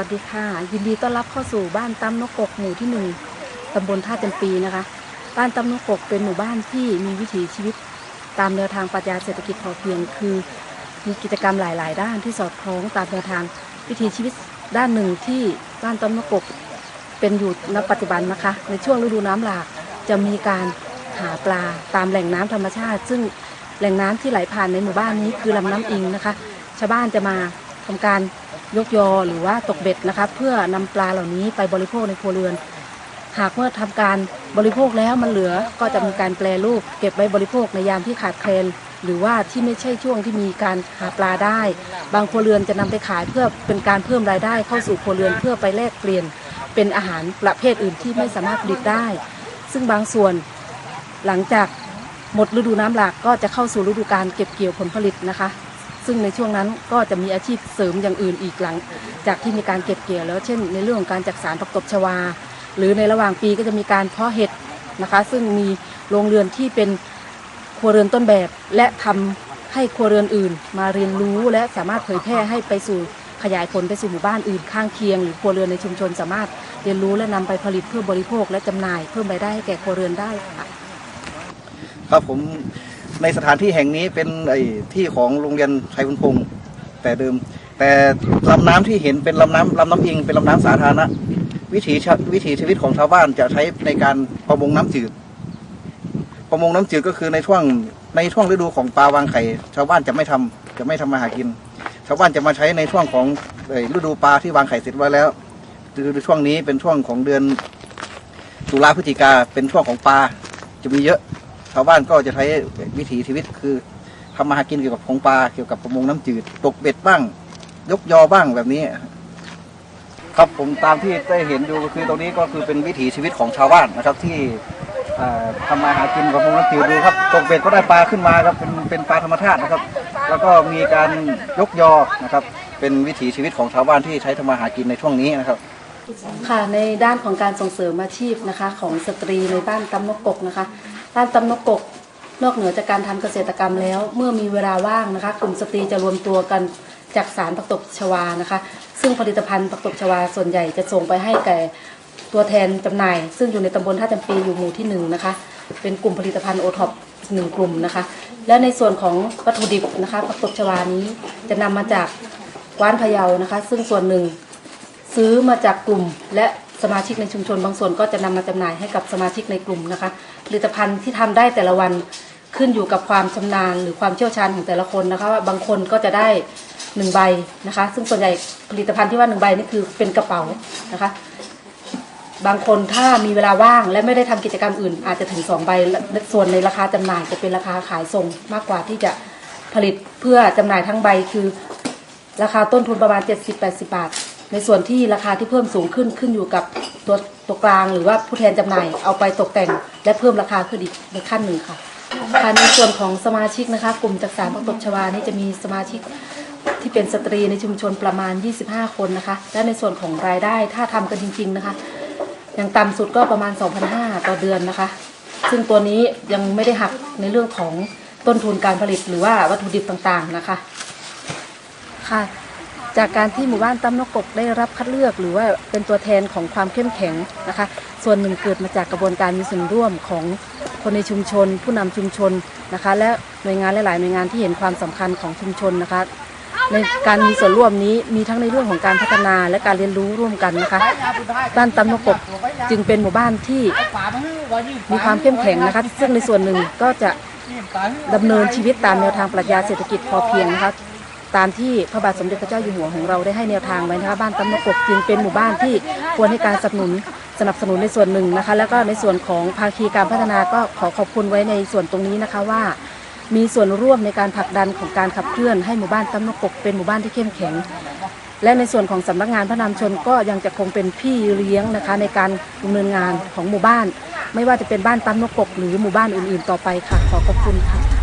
สวัสดีค่ะ ยินดีต้อนรับเข้าสู่บ้านตำนกกหมู่ที่หนึ่งตำบลท่าเต็มปีนะคะ บ้านตำนกกเป็นหมู่บ้านที่มีวิถีชีวิต ตามแนวทางปรัชญาเศรษฐกิจพอเพียงคือ มีกิจกรรมหลาย ๆ ด้านที่สอดคล้องตามแนวทางวิถีชีวิตด้านหนึ่งที่บ้านตำนกกเป็นอยู่ณปัจจุบันนะคะ ในช่วงฤดูน้ำหลากจะมีการหาปลาตามแหล่งน้ำธรรมชาติ ซึ่งแหล่งน้ำที่ไหลผ่านในหมู่บ้านนี้คือลำน้ำอิงนะคะ ชาวบ้านจะมาทำการ ยกยอหรือว่าตกเบ็ดนะคะเพื่อนำปลาเหล่านี้ไปบริโภคในครัวเรือน หากเมื่อทำการบริโภคแล้วมันเหลือก็จะมีการแปรรูป เก็บไว้บริโภคในยามที่ขาดแคลนหรือว่าที่ไม่ใช่ช่วงที่มีการหาปลาได้ บางครัวเรือนจะนำไปขายเพื่อเป็นการเพิ่มรายได้เข้าสู่ครัวเรือนเพื่อไปแลกเปลี่ยนเป็นอาหารประเภทอื่นที่ไม่สามารถผลิตได้ ซึ่งบางส่วนหลังจากหมดฤดูน้ำหลากก็จะเข้าสู่ฤดูการเก็บเกี่ยวผลผลิตนะคะ ซึ่งในช่วงนั้นก็จะมีอาชีพเสริมอย่างอื่นอีกหลัง จากที่มีการเก็บเกี่ยวแล้วเช่น ในเรื่องของการจักสารผักตบชวา หรือในระหว่างปีก็จะมีการเพาะเห็ดนะคะ ซึ่งมีโรงเรือนที่เป็นครัวเรือนต้นแบบ และทำให้ครัวเรือนอื่น มาเรียนรู้และสามารถเผยแพร่ให้ไปสู่ขยายผลไปสู่หมู่บ้านอื่นข้างเคียง หรือครัวเรือนในชุมชนสามารถเรียนรู้และนำไปผลิตเพื่อบริโภคและจำหน่ายเพิ่มรายได้ให้แก่ครัวเรือนได้ค่ะครับผม ในสถานที่แห่งนี้เป็นไอ้ที่ของโรงเรียนชัยพุนพงศ์แต่เดิม แต่ลำน้ำที่เห็นเป็นลำน้ำลำน้ำอิงเป็นลำน้ำสาธารณะวิถีชะวิถีชีวิตของชาวบ้านจะใช้ในการประมงน้ำจืด ประมงน้ำจืดก็คือในช่วงในช่วงฤดูของปลาวางไข่ ชาวบ้านจะไม่ทำจะไม่ทำมาหากิน ชาวบ้านจะมาใช้ในช่วงของเอ่อฤดูปลาที่วางไข่เสร็จไว้แล้วคือช่วงนี้เป็นช่วงของเดือนตุลาพฤศจิกาเป็นช่วงของปลาจะมีเยอะ ชาวบ้านก็จะใช้วิถีชีวิตคือทำมาหากินเกี่ยวกับของปลาเกี่ยวกับประมงน้ำจืดตกเบ็ดบ้าง ยกยอบ้างแบบนี้ ครับผมตามที่ได้เห็นดูคือตรงนี้ก็คือเป็นวิถีชีวิตของชาวบ้านนะครับที่ทำมาหากินกับประมงน้ำจืดดูครับตกเบ็ดก็ได้ปลาขึ้นมาครับเป็นเป็นปลาธรรมชาตินะครับ แล้วก็มีการยกยอนะครับ เป็นวิถีชีวิตของชาวบ้านที่ใช้ทำมาหากินในช่วงนี้นะครับค่ะในด้านของการส่งเสริมอาชีพนะคะ ของสตรีในบ้านตำนกกกนะคะ บ้านตำนกกกนอกเหนือจากการทำเกษตรกรรมแล้ว เมื่อมีเวลาว่างนะคะกลุ่มสตรีจะรวมตัวกันจากสารผักตบชวานะคะ ซึ่งผลิตภัณฑ์ผักตบชวาส่วนใหญ่จะส่งไปให้แก่ตัวแทนจำหน่าย ซึ่งอยู่ในตำบลท่าจำปีอยู่หมู่ที่หนึ่งนะคะ เป็นกลุ่มผลิตภัณฑ์โอท็อปหนึ่งกลุ่มนะคะ และในส่วนของวัตถุดิบนะคะผักตบชวานี้จะนำมาจากกว้านพะเยานะคะ ซึ่งส่วนหนึ่งซื้อมาจากกลุ่มและ สมาชิกในชุมชนบางส่วนก็จะนำมาจำหน่ายให้กับสมาชิกในกลุ่มนะคะ ผลิตภัณฑ์ที่ทำได้แต่ละวันขึ้นอยู่กับความชำนาญหรือความเชี่ยวชาญของแต่ละคนนะคะว่าบางคนก็จะได้หนึ่งใบนะคะ ซึ่งส่วนใหญ่ผลิตภัณฑ์ที่ว่าหนึ่งใบนี่คือเป็นกระเป๋านะคะ บางคนถ้ามีเวลาว่างและไม่ได้ทำกิจกรรมอื่น อาจจะถึงสองใบส่วนในราคาจำหน่ายจะเป็นราคาขายส่งมากกว่าที่จะผลิตเพื่อจำหน่ายทั้งใบคือ ราคาต้นทุนประมาณ 70-80 บาท ในส่วนที่ราคาที่เพิ่มสูงขึ้นขึ้นอยู่กับตัวตัวกลางหรือว่าผู้แทนจำหน่ายเอาไปตกแต่ง และเพิ่มราคาขึ้นอีกในขั้นหนึ่งค่ะค่ะในส่วนของสมาชิกนะคะ กลุ่มจักสารพักตบชวานี่จะมีสมาชิกที่เป็นสตรีในชุมชนประมาณ 25 คนนะคะ และในส่วนของรายได้ถ้าทำกันจริง ๆนะคะอย่างต่ำสุดก็ประมาณ 2,500 ต่อเดือนนะคะ ซึ่งตัวนี้ยังไม่ได้หักในเรื่องของต้นทุนการผลิตหรือว่าวัตถุดิบต่างๆนะคะค่ะ จากการที่หมู่บ้านตั้มนกกกได้รับคัดเลือก หรือว่าเป็นตัวแทนของความเข้มแข็งนะคะ ส่วนหนึ่งเกิดมาจากกระบวนการมีส่วนร่วมของคนในชุมชน ผู้นำชุมชนนะคะ และหน่วยงานหลาย ๆ หน่วยงานที่เห็นความสำคัญของชุมชนนะคะในการมีส่วนร่วมนี้มีทั้งในเรื่องของการพัฒนาและการเรียนรู้ร่วมกันนะคะบ้านตั้มนกกกจึงเป็นหมู่บ้านที่มีความเข้มแข็งนะคะซึ่งในส่วนหนึ่งก็จะดำเนินชีวิตตามแนวทางปรัชญาเศรษฐกิจพอเพียงนะคะ ตามที่พระบาทสมเด็จพระเจ้าอยู่หัวของเราได้ให้แนวทางไว้นะคะบ้านตำนกกจึงเป็นหมู่บ้านที่ควรให้การสนับสนุนสนับสนุนในส่วนหนึ่งนะคะ แล้วก็ในส่วนของภาคีการพัฒนาก็ขอขอบคุณไว้ในส่วนตรงนี้นะคะว่า มีส่วนร่วมในการผลักดันของการขับเคลื่อนให้หมู่บ้านตำนกกเป็นหมู่บ้านที่เข้มแข็ง และในส่วนของสำนักงานพระนามชนก็ยังจะคงเป็นพี่เลี้ยงนะคะ ในการดำเนินงานของหมู่บ้าน ไม่ว่าจะเป็นบ้านตำนกกหรือหมู่บ้านอื่น ๆ ต่อไปค่ะ ขอขอบคุณค่ะ